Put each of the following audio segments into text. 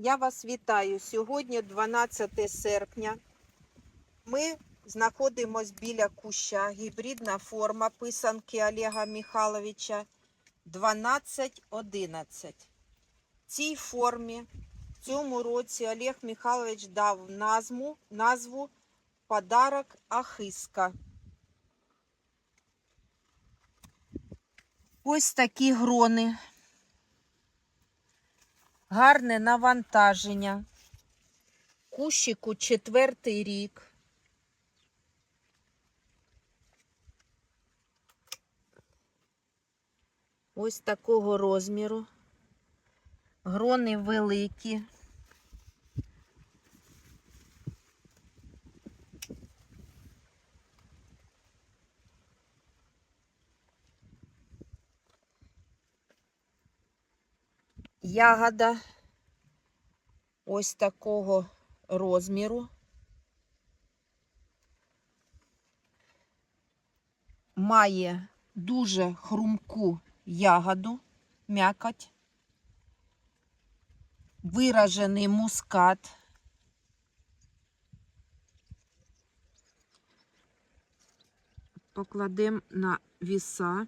Я вас вітаю. Сьогодні 12 серпня. Ми знаходимось біля куща. Гібридна форма писанки Олега Михайловича 1211. Цій формі в цьому році Олег Михайлович дав назву, назву Подарок Ахиска. Ось такі грони. Гарне навантаження. Кущику четвертий рік. Ось такого розміру. Грони великі. Ягода ось такого розміру. Має дуже хрумку ягоду, м'якоть, виражений мускат. Покладемо на віса.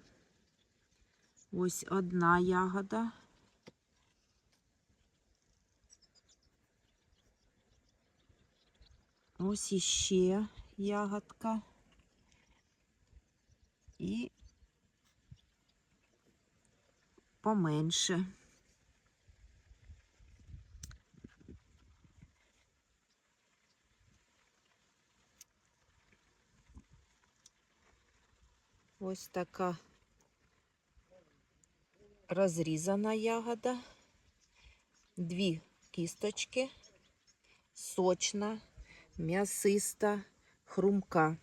Ось одна ягода. Ось іще ягодка. І поменше. Ось така розрізана ягода, дві кісточки, сочна, м'ясиста, хрумка.